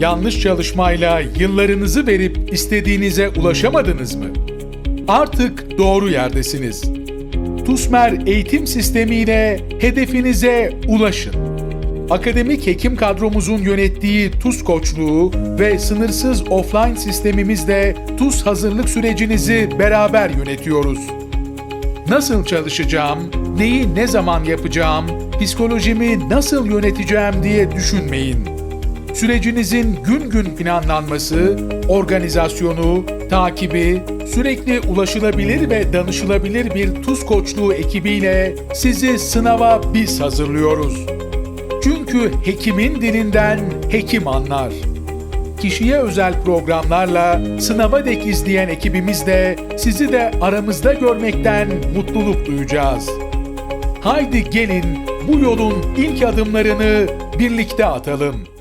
Yanlış çalışmayla yıllarınızı verip istediğinize ulaşamadınız mı? Artık doğru yerdesiniz. TUSMER eğitim sistemiyle hedefinize ulaşın. Akademik hekim kadromuzun yönettiği TUS koçluğu ve sınırsız offline sistemimizle TUS hazırlık sürecinizi beraber yönetiyoruz. Nasıl çalışacağım, neyi ne zaman yapacağım, psikolojimi nasıl yöneteceğim diye düşünmeyin. Sürecinizin gün gün planlanması, organizasyonu, takibi, sürekli ulaşılabilir ve danışılabilir bir tuz koçluğu ekibiyle sizi sınava biz hazırlıyoruz. Çünkü hekimin dilinden hekim anlar. Kişiye özel programlarla sınava dek izleyen ekibimizle sizi de aramızda görmekten mutluluk duyacağız. Haydi gelin bu yolun ilk adımlarını birlikte atalım.